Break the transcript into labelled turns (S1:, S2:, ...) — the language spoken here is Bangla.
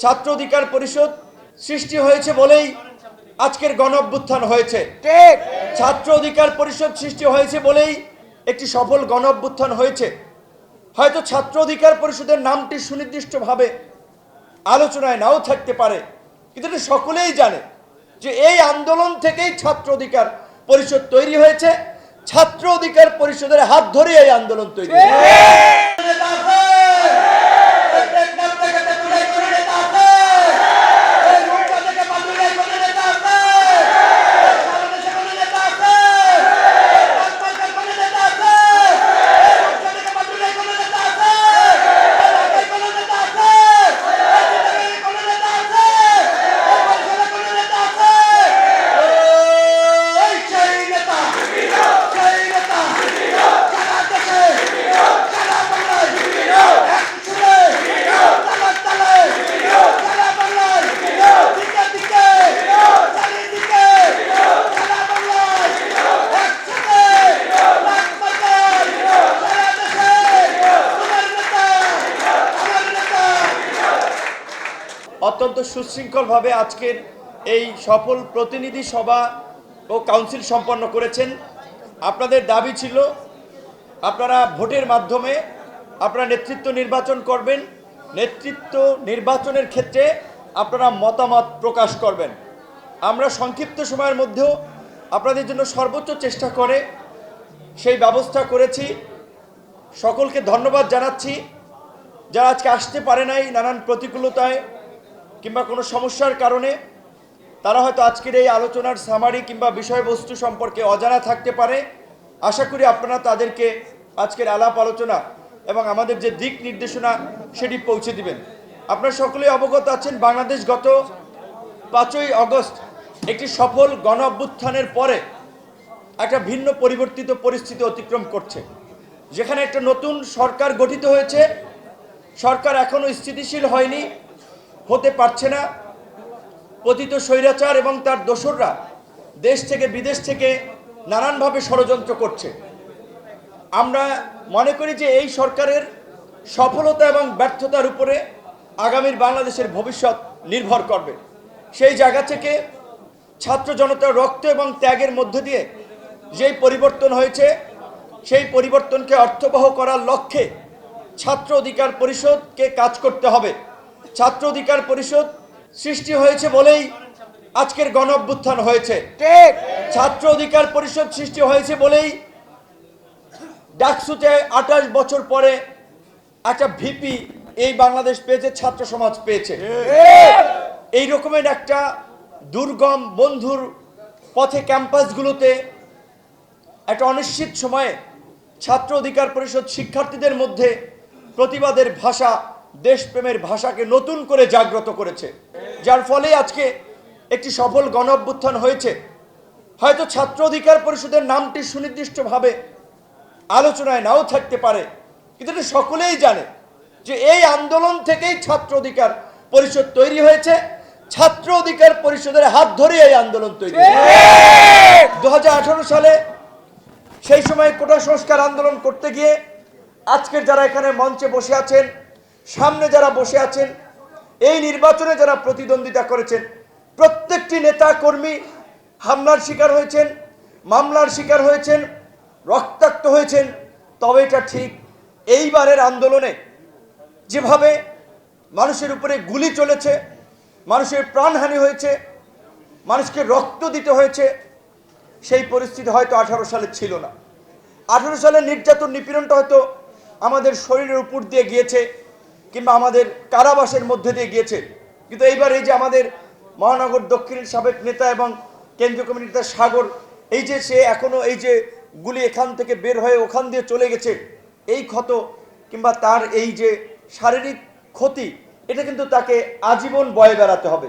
S1: ছাত্র অধিকার পরিষদ সৃষ্টি হয়েছে বলেই আজকের গণ অভ্যুত্থান হয়েছে।
S2: ঠিক।
S1: ছাত্র অধিকার পরিষদ সৃষ্টি হয়েছে বলেই একটি সফল গণ অভ্যুত্থান হয়েছে। হয়তো ছাত্র অধিকার পরিষদের নামটি সুনির্দিষ্টভাবে আলোচনায় নাও থাকতে পারে কিন্তু এটা সকলেই জানে যে এই আন্দোলন থেকেই ছাত্র অধিকার পরিষদ তৈরি হয়েছে। ছাত্র অধিকার পরিষদের হাত ধরে এই আন্দোলন তৈরি হয়েছে। অত্যন্ত সুশৃঙ্খলভাবে আজকের এই সফল প্রতিনিধি সভা ও কাউন্সিল সম্পন্ন করেছেন। আপনাদের দাবি ছিল, আপনারা ভোটের মাধ্যমে আপনারা নেতৃত্ব নির্বাচন করবেন। নেতৃত্ব নির্বাচনের ক্ষেত্রে আপনারা মতামত প্রকাশ করবেন। আমরা সংক্ষিপ্ত সময়ের মধ্যেও আপনাদের জন্য সর্বোচ্চ চেষ্টা করে সেই ব্যবস্থা করেছি। সকলকে ধন্যবাদ জানাচ্ছি। যারা আজকে আসতে পারে নাই নানান প্রতিকূলতায় কিংবা কোনো সমস্যার কারণে তারা হয়তো আজকের এই আলোচনার সামারি কিংবা বিষয়বস্তু সম্পর্কে অজানা থাকতে পারে। আশা করি আপনারা তাদেরকে আজকের আলাপ আলোচনা এবং আমাদের যে দিক নির্দেশনা সেটি পৌঁছে দিবেন। আপনারা সকলেই অবগত আছেন, বাংলাদেশ গত পাঁচই অগস্ট একটি সফল গণ অভ্যুত্থানের পরে একটা ভিন্ন পরিবর্তিত পরিস্থিতি অতিক্রম করছে। যেখানে একটা নতুন সরকার গঠিত হয়েছে। সরকার এখনও স্থিতিশীল হয়নি। হতে পারছে না। পতিত স্বৈরাচার এবং তার দোসররা দেশ থেকে বিদেশ থেকে নানানভাবে ষড়যন্ত্র করছে। আমরা মনে করি যে এই সরকারের সফলতা এবং ব্যর্থতার উপরে আগামীর বাংলাদেশের ভবিষ্যৎ নির্ভর করবে। সেই জায়গা থেকে ছাত্র জনতার রক্ত এবং ত্যাগের মধ্য দিয়ে যেই পরিবর্তন হয়েছে, সেই পরিবর্তনকে অর্থবহ করার লক্ষ্যে ছাত্র অধিকার পরিষদকে কাজ করতে হবে। ছাত্র অধিকার পরিষদ সৃষ্টি হয়েছে বলেই আজকের গণ অভ্যুত্থান হয়েছে।
S2: ঠিক।
S1: ছাত্র অধিকার পরিষদ সৃষ্টি হয়েছে বলেই ডাকসুতে আঠাশ বছর পরে একটা ভিপি এই বাংলাদেশ পেয়েছে ছাত্র সমাজ পেয়েছে। এই রকমের একটা দুর্গম বন্ধুর পথে ক্যাম্পাসগুলোতে একটা অনিশ্চিত সময়ে ছাত্র অধিকার পরিষদ শিক্ষার্থীদের মধ্যে প্রতিবাদের ভাষা দেশপ্রেমের ভাষাকে নতুন করে জাগ্রত করেছে, যার ফলে আজকে একটি সফল গণাভ্যুত্থান হয়েছে। হয়তো ছাত্র অধিকার পরিষদের নামটি সুনির্দিষ্টভাবে আলোচনায় নাও থাকতে পারে, কিন্তু সকলেই জানে যে এই আন্দোলন থেকেই ছাত্র অধিকার পরিষদ তৈরি হয়েছে। ছাত্র অধিকার পরিষদের হাত ধরে এই আন্দোলন তৈরি দু হাজার আঠারো সালে সেই সময় কোটা সংস্কার আন্দোলন করতে গিয়ে আজকের যারা এখানে মঞ্চে বসে আছেন সামনে যারা বসে আছেন, এই নির্বাচনে যারা প্রতিদ্বন্দ্বিতা করেছেন, প্রত্যেকটি নেতা কর্মী হামলার শিকার হয়েছেন, মামলার শিকার হয়েছেন, রক্তাক্ত হয়েছেন, তবে এটা ঠিক, এইবারের আন্দোলনে যেভাবে মানুষের উপরে গুলি চলেছে, মানুষের প্রাণহানি হয়েছে, মানুষকে রক্ত দিতে হয়েছে, সেই পরিস্থিতি হয়তো আঠারো সালে ছিল না। আঠারো সালে নির্যাতন নিপীড়নটা হয়তো আমাদের শরীরের উপর দিয়ে গিয়েছে কিংবা আমাদের কারাবাসের মধ্যে দিয়ে গিয়েছে। কিন্তু এইবার এই যে আমাদের মহানগর দক্ষিণের সাবেক নেতা এবং কেন্দ্রীয় কমিটির নেতা সাগর, এই যে সে এখনও এই যে গুলি এখান থেকে বের হয়ে ওখান দিয়ে চলে গেছে, এই ক্ষত কিংবা তার এই যে শারীরিক ক্ষতি, এটা কিন্তু তাকে আজীবন বয়ে বেড়াতে হবে।